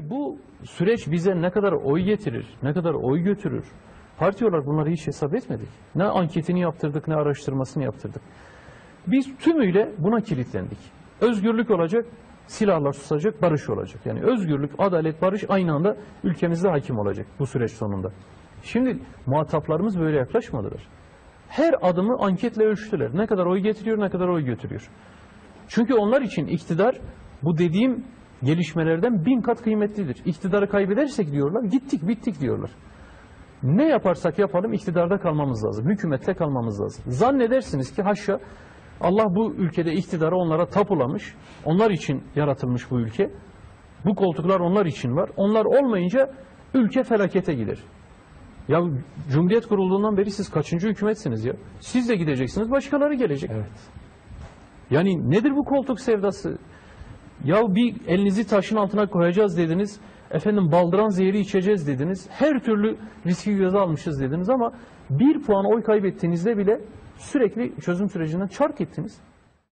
Bu süreç bize ne kadar oy getirir, ne kadar oy götürür. Parti olarak bunları hiç hesap etmedik. Ne anketini yaptırdık, ne araştırmasını yaptırdık. Biz tümüyle buna kilitlendik. Özgürlük olacak, silahlar susacak, barış olacak. Yani özgürlük, adalet, barış aynı anda ülkemizde hakim olacak bu süreç sonunda. Şimdi muhataplarımız böyle yaklaşmadılar. Her adımı anketle ölçtüler. Ne kadar oy getiriyor, ne kadar oy götürüyor. Çünkü onlar için iktidar bu dediğim gelişmelerden bin kat kıymetlidir. İktidarı kaybedersek diyorlar, gittik bittik diyorlar. Ne yaparsak yapalım iktidarda kalmamız lazım. Hükümette kalmamız lazım. Zannedersiniz ki haşa Allah bu ülkede iktidarı onlara tapulamış. Onlar için yaratılmış bu ülke. Bu koltuklar onlar için var. Onlar olmayınca ülke felakete gider. Ya Cumhuriyet kurulduğundan beri siz kaçıncı hükümetsiniz ya? Siz de gideceksiniz, başkaları gelecek. Evet. Yani nedir bu koltuk sevdası? Ya bir elinizi taşın altına koyacağız dediniz. Efendim baldıran zehri içeceğiz dediniz. Her türlü riski göze almışız dediniz ama bir puan oy kaybettiğinizde bile sürekli çözüm sürecinden çark ettiniz.